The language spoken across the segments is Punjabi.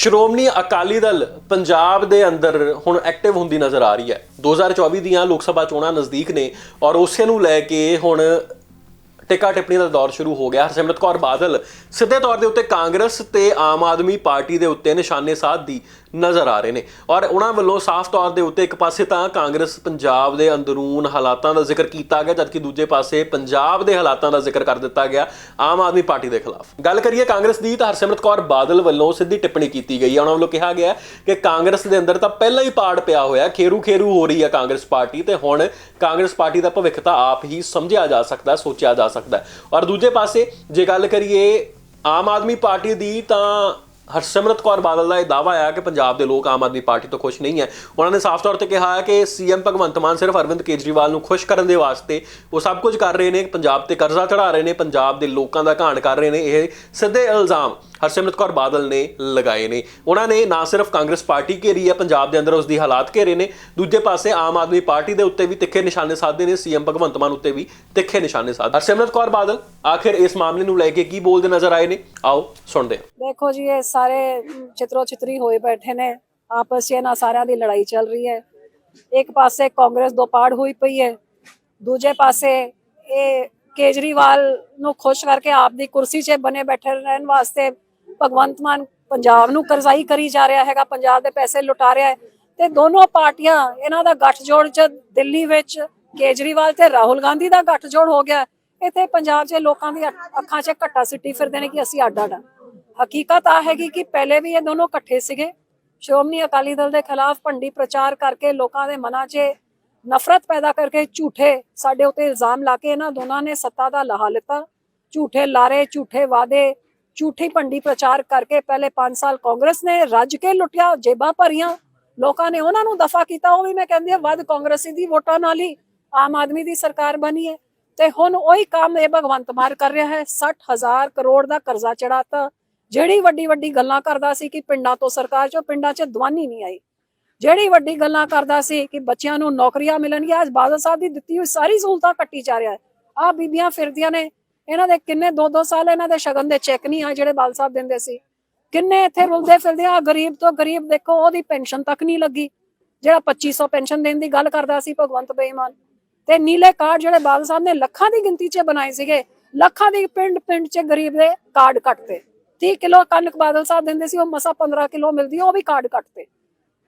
ਸ਼੍ਰੋਮਣੀ ਅਕਾਲੀ ਦਲ ਪੰਜਾਬ ਦੇ ਅੰਦਰ ਹੁਣ ਐਕਟਿਵ ਹੁੰਦੀ ਨਜ਼ਰ ਆ ਰਹੀ ਹੈ। 2024 ਦੀਆਂ ਲੋਕ ਸਭਾ ਚੋਣਾਂ ਨਜ਼ਦੀਕ ਨੇ ਔਰ ਉਸੇ ਨੂੰ ਲੈ ਕੇ ਹੁਣ ਟਿੱਕਾ ਟਿੱਪਣੀ ਦਾ ਦੌਰ ਸ਼ੁਰੂ ਹੋ ਗਿਆ। ਹਰਸਿਮਰਤ ਕੌਰ ਬਾਦਲ ਸਿੱਧੇ ਤੌਰ ਦੇ ਉੱਤੇ ਕਾਂਗਰਸ ਤੇ ਆਮ ਆਦਮੀ ਪਾਰਟੀ ਦੇ ਉੱਤੇ ਨਿਸ਼ਾਨੇ ਸਾਧਦੀ ਨਜ਼ਰ ਆ ਰਹੇ ਨੇ। ਔਰ ਉਹਨਾਂ ਵੱਲੋਂ ਸਾਫ਼ ਤੌਰ ਦੇ ਉੱਤੇ ਇੱਕ ਪਾਸੇ ਤਾਂ ਕਾਂਗਰਸ ਪੰਜਾਬ ਦੇ ਅੰਦਰੂਨ ਹਾਲਾਤਾਂ ਦਾ ਜ਼ਿਕਰ ਕੀਤਾ ਗਿਆ, ਜਦਕਿ ਦੂਜੇ ਪਾਸੇ ਪੰਜਾਬ ਦੇ ਹਾਲਾਤਾਂ ਦਾ ਜ਼ਿਕਰ ਕਰ ਦਿੱਤਾ ਗਿਆ ਆਮ ਆਦਮੀ ਪਾਰਟੀ ਦੇ ਖਿਲਾਫ। ਗੱਲ ਕਰੀਏ ਕਾਂਗਰਸ ਦੀ ਤਾਂ ਹਰਸਿਮਰਤ ਕੌਰ ਬਾਦਲ ਵੱਲੋਂ ਸਿੱਧੀ ਟਿੱਪਣੀ ਕੀਤੀ ਗਈ ਹੈ। ਉਹਨਾਂ ਵੱਲੋਂ ਕਿਹਾ ਗਿਆ ਕਿ ਕਾਂਗਰਸ ਦੇ ਅੰਦਰ ਤਾਂ ਪਹਿਲਾਂ ਹੀ ਪਾੜ ਪਿਆ ਹੋਇਆ ਖੇਰੂ ਖੇਰੂ ਹੋ ਰਹੀ ਹੈ ਕਾਂਗਰਸ ਪਾਰਟੀ ਤੇ ਹੁਣ ਕਾਂਗਰਸ ਪਾਰਟੀ ਦਾ ਭਵਿੱਖ ਤਾਂ ਆਪ ਹੀ ਸਮਝਿਆ ਜਾ ਸਕਦਾ, ਸੋਚਿਆ ਜਾ ਸਕਦਾ ਔਰ ਦੂਜੇ ਪਾਸੇ ਜੇ ਗੱਲ ਕਰੀਏ ਆਮ ਆਦਮੀ ਪਾਰਟੀ ਦੀ ਤਾਂ ਹਰਸਿਮਰਤ ਕੌਰ ਬਾਦਲ ਦਾ ਇਹ ਦਾਵਾ ਆ ਕਿ ਪੰਜਾਬ ਦੇ ਲੋਕ ਆਮ ਆਦਮੀ ਪਾਰਟੀ ਤੋਂ ਖੁਸ਼ ਨਹੀਂ ਹੈ। ਉਹਨਾਂ ਨੇ ਸਾਫ਼ ਤੌਰ ਤੇ ਕਿਹਾ ਹੈ ਕਿ ਸੀਐਮ ਭਗਵੰਤ ਮਾਨ ਸਿਰਫ ਅਰਵਿੰਦ ਕੇਜਰੀਵਾਲ ਨੂੰ ਖੁਸ਼ ਕਰਨ ਦੇ ਵਾਸਤੇ ਉਹ ਸਭ ਕੁਝ ਕਰ ਰਹੇ ਨੇ, ਪੰਜਾਬ ਤੇ ਕਰਜ਼ਾ ਚੜਾ ਰਹੇ ਨੇ, ਪੰਜਾਬ ਦੇ ਲੋਕਾਂ ਦਾ ਘਾਣ ਕਰ ਰਹੇ ਨੇ, ਇਹ ਸਿੱਧੇ ਇਲਜ਼ਾਮ ਹਰਸਿਮਰਤ ਕੌਰ ਬਾਦਲ ਨੇ ਲਗਾਏ ਨੇ। ਉਹਨਾਂ ਨੇ ਨਾ ਸਿਰਫ ਕਾਂਗਰਸ ਪਾਰਟੀ ਘੇਰੀ ਹੈ, ਪੰਜਾਬ ਦੇ ਅੰਦਰ ਉਸ ਦੀ ਹਾਲਾਤ ਘੇਰੇ ਨੇ। ਦੂਜੇ ਪਾਸੇ ਆਮ ਆਦਮੀ ਪਾਰਟੀ ਦੇ ਉੱਤੇ ਵੀ ਤਿੱਖੇ ਨਿਸ਼ਾਨੇ ਸਾਧਦੇ ਨੇ। ਸੀਐਮ ਭਗਵੰਤ ਮਾਨ ਉੱਤੇ ਵੀ ਤਿੱਖੇ ਨਿਸ਼ਾਨੇ ਸਾਧ ਹਰਸਿਮਰਤ ਕੌਰ ਬਾਦਲ, ਆਖਿਰ ਇਸ ਮਾਮਲੇ ਨੂੰ ਲੈ ਕੇ ਕੀ ਬੋਲਦੇ ਨਜ਼ਰ ਆਏ ਨੇ? ਆਓ, ਸੁਣਦੇ ਹਾਂ। ਦੇਖੋ ਜੀ, ਇਹ ਸਾਰੇ ਚਿਤਰੋ ਚਿਤਰੀ ਹੋਏ ਬੈਠੇ ਨੇ। ਆਪਸ 'ਚ ਨਾ ਸਾਰਿਆਂ ਦੀ ਲੜਾਈ ਚੱਲ ਰਹੀ ਹੈ। ਇੱਕ ਪਾਸੇ ਕਾਂਗਰਸ ਦੋ ਪਾੜ ਹੋਈ ਪਈ ਹੈ। ਦੂਜੇ ਪਾਸੇ ਇਹ ਕੇਜਰੀਵਾਲ ਨੂੰ ਖੁਸ਼ ਕਰਕੇ ਆਪ ਦੀ ਕੁਰਸੀ 'ਚ ਬਨੇ ਬੈਠੇ ਰਹਿਣ ਵਾਸਤੇ ਭਗਵੰਤ ਮਾਨ ਪੰਜਾਬ ਨੂੰ ਕਰਜ਼ਾਈ ਕਰੀ ਜਾ ਰਿਹਾ ਹੈਗਾ, ਪੰਜਾਬ ਦੇ ਪੈਸੇ ਲੁਟਾ ਰਿਹਾ ਹੈ ਤੇ ਦੋਨੋਂ ਪਾਰਟੀਆਂ ਇਹਨਾਂ ਦਾ ਗੱਠਜੋੜ ਚ ਦਿੱਲੀ ਵਿੱਚ ਕੇਜਰੀਵਾਲ ਤੇ ਰਾਹੁਲ ਗਾਂਧੀ ਦਾ ਗੱਠਜੋੜ ਹੋ ਗਿਆ। ਇੱਥੇ ਪੰਜਾਬ 'ਚ ਲੋਕਾਂ ਦੀ ਅੱਖਾਂ 'ਚ ਘੱਟਾ ਸਿੱਟੀ ਫਿਰਦੇ ਨੇ ਕਿ ਅਸੀਂ ਅੱਡ ਅੱਡ ਹਕੀਕਤ ਆ ਹੈਗੀ ਕਿ ਪਹਿਲੇ ਵੀ ਇਹ ਦੋਨੋਂ ਇਕੱਠੇ ਸੀਗੇ। ਸ਼੍ਰੋਮਣੀ ਅਕਾਲੀ ਦਲ ਦੇ ਖਿਲਾਫ ਭੰਡੀ ਪ੍ਰਚਾਰ ਕਰਕੇ ਲੋਕਾਂ ਦੇ ਮਨਾਂ 'ਚ ਨਫ਼ਰਤ ਪੈਦਾ ਕਰਕੇ ਝੂਠੇ ਸਾਡੇ ਉੱਤੇ ਇਲਜ਼ਾਮ ਲਾ ਕੇ ਇਹਨਾਂ ਦੋਨਾਂ ਨੇ ਸੱਤਾ ਦਾ ਲਾਹਾ ਲਿੱਤਾ। ਝੂਠੇ ਲਾਰੇ, ਝੂਠੇ ਵਾਅਦੇ ਝੂਠੀ ਭੰਡੀ ਪ੍ਰਚਾਰ ਕਰਕੇ ਪਹਿਲੇ 5 ਸਾਲ ਕਾਂਗਰਸ ਨੇ ਰੱਜ ਕੇ ਲੁੱਟਿਆ, ਜੇਬਾਂ ਭਰੀਆਂ। ਲੋਕਾਂ ਨੇ ਉਹਨਾਂ ਨੂੰ ਦਫਾ ਕੀਤਾ, ਉਹ ਵੀ ਮੈਂ ਕਹਿੰਦੀ ਹਾਂ, ਵੱਧ ਕਾਂਗਰਸੀ ਦੀ ਵੋਟਾਂ ਨਾਲ ਹੀ ਆਮ ਆਦਮੀ ਦੀ ਸਰਕਾਰ ਬਣੀ ਹੈ। ਤੇ ਹੁਣ ਉਹੀ ਕੰਮ ਇਹ ਭਗਵੰਤ ਮਾਨ ਕਰ ਰਿਹਾ ਹੈ 60000 ਕਰੋੜ ਦਾ ਕਰਜ਼ਾ ਚੜਾਤਾ ਜਿਹੜੀ ਵੱਡੀ ਵੱਡੀ ਗੱਲਾਂ ਕਰਦਾ ਸੀ ਕਿ ਪਿੰਡਾਂ ਤੋਂ ਸਰਕਾਰ ਚੋਂ, ਪਿੰਡਾਂ 'ਚ ਦਵਾਨੀ ਨਹੀਂ ਆਈ। ਜਿਹੜੀ ਵੱਡੀ ਗੱਲਾਂ ਕਰਦਾ ਸੀ ਕਿ ਬੱਚਿਆਂ ਨੂੰ ਨੌਕਰੀਆਂ ਮਿਲਣਗੀਆਂ, ਅੱਜ ਬਾਦਲ ਸਾਹਿਬ ਦੀ ਦਿੱਤੀ ਹੋਈ ਸਾਰੀ ਸਹੂਲਤਾਂ ਕੱਟੀ ਜਾ ਰਿਹਾ ਹੈ। ਆ ਬੀਬੀਆਂ ਫਿਰਦੀਆਂ ਨੇ ਇਹਨਾਂ ਦੇ ਕਿੰਨੇ ਦੋ ਦੋ ਸਾਲ ਇਹਨਾਂ ਦੇ ਸ਼ਗਨ ਦੇ ਚੈੱਕ ਨਹੀਂ ਆ ਜਿਹੜੇ ਬਾਦਲ ਸਾਹਿਬ ਦਿੰਦੇ ਸੀ। ਕਿੰਨੇ ਇੱਥੇ ਰੁਲਦੇ ਫਿਰਦੇ ਆ, ਗਰੀਬ ਤੋਂ ਗਰੀਬ ਦੇਖੋ, ਉਹਦੀ ਪੈਨਸ਼ਨ ਤੱਕ ਨਹੀਂ ਲੱਗੀ। ਜਿਹੜਾ 2500 ਪੈਨਸ਼ਨ ਦੇਣ ਦੀ ਗੱਲ ਕਰਦਾ ਸੀ ਭਗਵੰਤ ਬੇਈਮਾਨ। ਤੇ ਨੀਲੇ ਕਾਰਡ ਜਿਹੜੇ ਬਾਦਲ ਸਾਹਿਬ ਨੇ ਲੱਖਾਂ ਦੀ ਗਿਣਤੀ 'ਚ ਬਣਾਏ ਸੀਗੇ, ਲੱਖਾਂ ਦੀ ਪਿੰਡ ਪਿੰਡ 'ਚ ਗਰੀਬ ਦੇ ਕਾਰਡ ਕੱਟਦੇ 30 ਕਿਲੋ ਕਣਕ ਬਾਦਲ ਸਾਹਿਬ ਦਿੰਦੇ ਸੀ, ਉਹ ਮਸਾ 15 ਕਿਲੋ ਮਿਲਦੀ, ਉਹ ਵੀ ਕਾਰਡ ਕੱਟਤੇ।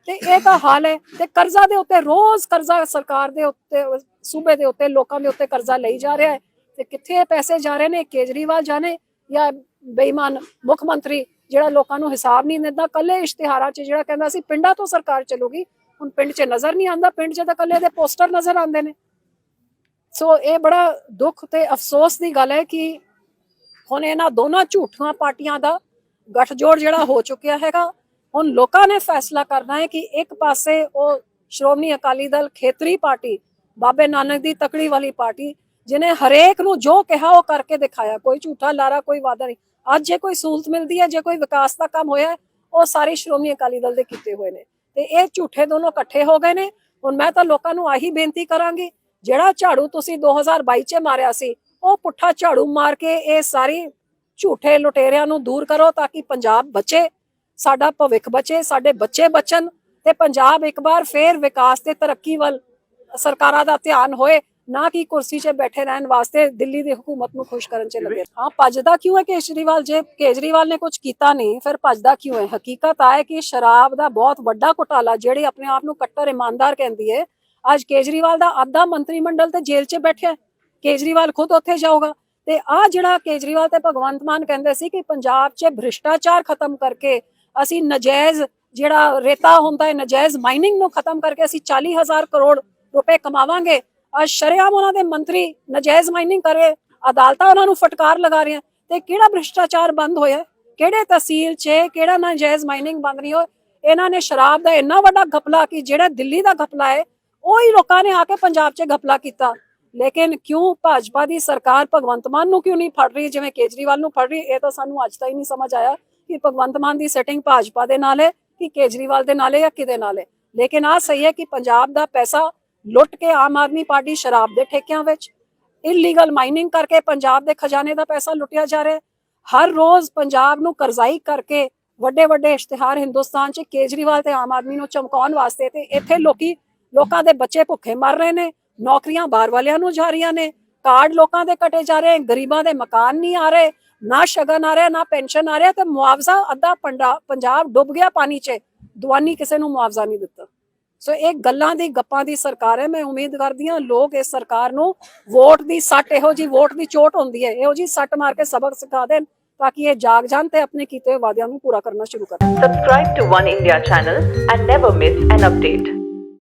ਤੇ ਇਹ ਤਾਂ ਹਾਲ ਹੈ ਤੇ ਕਰਜ਼ਾ ਦੇ ਉੱਤੇ, ਰੋਜ਼ ਕਰਜ਼ਾ ਸਰਕਾਰ ਦੇ ਉੱਤੇ, ਸੂਬੇ ਦੇ ਉੱਤੇ, ਲੋਕਾਂ ਦੇ ਉੱਤੇ ਕਰਜ਼ਾ ਲਈ ਜਾ ਰਿਹਾ ਹੈ। ਤੇ ਕਿੱਥੇ ਪੈਸੇ ਜਾ ਰਹੇ ਨੇ, ਕੇਜਰੀਵਾਲ ਜਾਣੇ ਜਾਂ ਬੇਈਮਾਨ ਮੁੱਖ ਮੰਤਰੀ ਜਿਹੜਾ ਲੋਕਾਂ ਨੂੰ ਹਿਸਾਬ ਨਹੀਂ ਦਿੰਦਾ ਕੱਲੇ ਇਸ਼ਤਿਹਾਰਾਂ 'ਚ ਜਿਹੜਾ ਕਹਿੰਦਾ ਸੀ, ਪਿੰਡਾਂ ਤੋਂ ਸਰਕਾਰ ਚੱਲੂਗੀ, ਹੁਣ ਪਿੰਡ 'ਚ ਨਜ਼ਰ ਨਹੀਂ ਆਉਂਦਾ, ਪਿੰਡ 'ਚ ਤਾਂ ਕੱਲੇ ਦੇ ਪੋਸਟਰ ਨਜ਼ਰ ਆਉਂਦੇ ਨੇ। ਸੋ ਇਹ ਬੜਾ ਦੁੱਖ ਤੇ ਅਫਸੋਸ ਦੀ ਗੱਲ ਹੈ ਕਿ ਹੁਣ ਇਹਨਾਂ ਦੋਨਾਂ ਝੂਠੀਆਂ ਪਾਰਟੀਆਂ ਦਾ ਗੱਠਜੋੜ ਜਿਹੜਾ ਹੋ ਚੁੱਕਿਆ ਹੈਗਾ, ਹੁਣ ਲੋਕਾਂ ਨੇ ਫੈਸਲਾ ਕਰਨਾ ਹੈ ਕਿ ਇੱਕ ਪਾਸੇ ਉਹ ਸ਼੍ਰੋਮਣੀ ਅਕਾਲੀ ਦਲ ਖੇਤਰੀ ਪਾਰਟੀ, ਬਾਬੇ ਨਾਨਕ ਦੀ ਤਕੜੀ ਵਾਲੀ ਪਾਰਟੀ ਜਿਨੇ ਹਰੇਕ ਨੂੰ ਜੋ ਕਿਹਾ ਉਹ ਕਰਕੇ ਦਿਖਾਇਆ। ਕੋਈ ਝੂਠਾ ਲਾਰਾ, ਕੋਈ ਵਾਦਾ ਨਹੀਂ। ਅੱਜ ਜੇ ਕੋਈ ਸਹੂਲਤ ਮਿਲਦੀ ਹੈ, ਜੇ ਕੋਈ ਵਿਕਾਸ ਦਾ ਕੰਮ ਹੋਇਆ, ਉਹ ਸਾਰੇ ਸ਼੍ਰੋਮਣੀ ਅਕਾਲੀ ਦਲ ਦੇ ਕੀਤੇ ਹੋਏ ਨੇ। ਤੇ ਇਹ ਝੂਠੇ ਦੋਨੋਂ ਇਕੱਠੇ ਹੋ ਗਏ ਨੇ। ਹੁਣ ਮੈਂ ਤਾਂ ਲੋਕਾਂ ਨੂੰ ਆਹੀ ਬੇਨਤੀ ਕਰਾਂਗੀ, ਜਿਹੜਾ ਝਾੜੂ ਤੁਸੀਂ 2022 ਚ ਮਾਰਿਆ ਸੀ, ਉਹ ਪੁੱਠਾ ਝਾੜੂ ਮਾਰ ਕੇ ਇਹ ਸਾਰੀ ਝੂਠੇ ਲੁਟੇਰਿਆਂ ਨੂੰ ਦੂਰ ਕਰੋ ਤਾਂ ਕਿ ਪੰਜਾਬ ਬਚੇ, ਸਾਡਾ ਭਵਿੱਖ ਬਚੇ, ਸਾਡੇ ਬੱਚੇ ਬਚਣ ਤੇ ਪੰਜਾਬ ਇੱਕ ਵਾਰ ਫੇਰ ਵਿਕਾਸ ਤੇ ਤਰੱਕੀ ਵੱਲ ਸਰਕਾਰਾਂ ਦਾ ਧਿਆਨ ਹੋਏ। ਨਾ ਕਿ ਕੁਰਸੀ 'ਤੇ ਬੈਠੇ ਰਹਿਣ ਵਾਸਤੇ ਦਿੱਲੀ ਦੀ ਹਕੂਮਤ ਨੂੰ ਖੁਸ਼ ਕਰਨ 'ਚ ਲੱਗੇ। ਹਾਂ ਭੱਜਦਾ ਕਿਉਂ ਹੈ ਕੇਜਰੀਵਾਲ? ਜੇ ਕੇਜਰੀਵਾਲ ਨੇ ਕੁਝ ਕੀਤਾ ਨਹੀਂ ਫਿਰ ਭੱਜਦਾ ਕਿਉਂ ਹੈ? ਹਕੀਕਤ ਆ ਹੈ ਕਿ ਸ਼ਰਾਬ ਦਾ ਬਹੁਤ ਵੱਡਾ ਘੁਟਾਲਾ ਜਿਹੜੇ ਆਪਣੇ ਆਪ ਨੂੰ ਕੱਟਰ ਇਮਾਨਦਾਰ ਕਹਿੰਦੀ ਹੈ ਅੱਜ ਕੇਜਰੀਵਾਲ ਦਾ ਅੱਧਾ ਮੰਤਰੀ ਮੰਡਲ ਤੇ ਜੇਲ੍ਹ 'ਚ ਬੈਠਿਆ। ਕੇਜਰੀਵਾਲ ਖੁਦ ਉੱਥੇ ਜਾਊਗਾ। ਤੇ ਆ ਜਿਹੜਾ ਕੇਜਰੀਵਾਲ ਤੇ ਭਗਵੰਤ ਮਾਨ ਕਹਿੰਦੇ ਸੀ ਕਿ ਪੰਜਾਬ 'ਚ ਭ੍ਰਿਸ਼ਟਾਚਾਰ ਖਤਮ ਕਰਕੇ ਅਸੀਂ ਨਜਾਇਜ਼ ਜਿਹੜਾ ਰੇਤਾ ਹੁੰਦਾ ਹੈ ਨਜਾਇਜ਼ ਮਾਈਨਿੰਗ ਨੂੰ ਖਤਮ ਕਰਕੇ ਅਸੀਂ 40000 ਕਰੋੜ ਰੁਪਏ ਕਮਾਵਾਂਗੇ ਸ਼ਰੇਆਮ ਉਹਨਾਂ ਦੇ ਮੰਤਰੀ ਨਜਾਇਜ਼ ਮਾਈਨਿੰਗ ਕਰੇ, ਅਦਾਲਤਾਂ ਉਹਨਾਂ ਨੂੰ ਫਟਕਾਰ ਲਗਾ ਰਹੀਆਂ ਤੇ ਕਿਹੜਾ ਭ੍ਰਿਸ਼ਟਾਚਾਰ ਬੰਦ ਹੋਇਆ? ਕਿਹੜੇ ਤਹਿਸੀਲ 'ਚ ਕਿਹੜਾ ਨਜਾਇਜ਼ ਮਾਈਨਿੰਗ ਬੰਦ ਨਹੀਂ ਹੋਇਆ ਇਹਨਾਂ ਨੇ ਸ਼ਰਾਬ ਦਾ ਇੰਨਾ ਵੱਡਾ ਘਪਲਾ ਕਿ ਜਿਹੜਾ ਦਿੱਲੀ ਦਾ ਘਪਲਾ ਹੈ, ਉਹੀ ਲੋਕਾਂ ਨੇ ਆ ਕੇ ਪੰਜਾਬ 'ਚ ਘਪਲਾ ਕੀਤਾ। ਲੇਕਿਨ ਕਿਉਂ ਭਾਜਪਾ ਦੀ ਸਰਕਾਰ ਭਗਵੰਤ ਮਾਨ ਨੂੰ ਕਿਉਂ ਨਹੀਂ ਫੜ ਰਹੀ, ਜਿਵੇਂ ਕੇਜਰੀਵਾਲ ਨੂੰ ਫੜ ਰਹੀ, ਇਹ ਤਾਂ ਸਾਨੂੰ ਅੱਜ ਤੱਕ ਨਹੀਂ ਸਮਝ ਆਇਆ ਕਿ ਭਗਵੰਤ ਮਾਨ ਦੀ ਸੈਟਿੰਗ ਭਾਜਪਾ ਦੇ ਨਾਲ ਹੈ, ਕਿ ਕੇਜਰੀਵਾਲ ਦੇ ਨਾਲ ਹੈ ਜਾਂ ਕਿਹਦੇ ਨਾਲ ਹੈ। ਲੇਕਿਨ ਆ ਸਹੀ ਹੈ ਕਿ ਪੰਜਾਬ ਦਾ ਪੈਸਾ ਲੁੱਟ ਕੇ ਆਮ ਆਦਮੀ ਪਾਰਟੀ ਸ਼ਰਾਬ ਦੇ ਠੇਕਿਆਂ ਵਿੱਚ। ਇਲੀਗਲ ਮਾਈਨਿੰਗ ਕਰਕੇ ਪੰਜਾਬ ਦੇ ਖਜ਼ਾਨੇ ਦਾ ਪੈਸਾ ਲੁੱਟਿਆ ਜਾ ਰਿਹਾ ਹੈ। ਹਰ ਰੋਜ਼ ਪੰਜਾਬ ਨੂੰ ਕਰਜ਼ਾਈ ਕਰਕੇ ਵੱਡੇ ਵੱਡੇ ਇਸ਼ਤਿਹਾਰ ਹਿੰਦੁਸਤਾਨ 'ਚ ਕੇਜਰੀਵਾਲ ਤੇ ਆਮ ਆਦਮੀ ਨੂੰ ਚਮਕਾਉਣ ਵਾਸਤੇ ਤੇ ਇੱਥੇ ਲੋਕੀ ਲੋਕਾਂ ਦੇ ਬੱਚੇ ਭੁੱਖੇ ਮਰ ਰਹੇ ਨੇ, ਨੌਕਰੀਆਂ ਬਾਹਰ ਵਾਲਿਆਂ ਨੂੰ ਜਾ ਰਹੀਆਂ ਨੇ, ਕਾਰਡ ਲੋਕਾਂ ਦੇ ਕਟੇ ਜਾ ਰਹੇ, ਗਰੀਬਾਂ ਦੇ ਮਕਾਨ ਨਹੀਂ ਆ ਰਹੇ, ਨਾ ਸ਼ਗਨ ਆ ਰਿਹਾ, ਨਾ ਪੈਨਸ਼ਨ ਆ ਰਿਹਾ ਤੇ ਮੁਆਵਜ਼ਾ ਅੱਧਾ ਪੰਡਾ- ਪੰਜਾਬ ਡੁੱਬ ਗਿਆ ਪਾਣੀ 'ਚ। ਦੁਆਨੀ ਕਿਸੇ ਨੂੰ ਮੁਆਵਜ਼ਾ ਨਹੀਂ ਦਿੱਤਾ। ਸੋ ਇਹ ਗੱਲਾਂ ਦੀ ਗੱਪਾਂ ਦੀ ਸਰਕਾਰ ਹੈ, ਮੈਂ ਉਮੀਦ ਕਰਦੀ ਹਾਂ ਲੋਕ ਇਸ ਸਰਕਾਰ ਨੂੰ ਵੋਟ ਦੀ ਸੱਟ, ਇਹੋ ਜੀ ਵੋਟ ਦੀ ਚੋਟ ਹੁੰਦੀ ਹੈ, ਇਹੋ ਜੀ ਸੱਟ ਮਾਰ ਕੇ ਸਬਕ ਸਿਖਾ ਦੇਣ ਤਾਂ ਕਿ ਇਹ ਜਾਗ ਜਾਣ ਤੇ ਆਪਣੇ ਕੀਤੇ ਵਾਅਦਿਆਂ ਨੂੰ ਪੂਰਾ ਕਰਨਾ ਸ਼ੁਰੂ ਕਰਨ Subscribe to One India channel and never miss an update.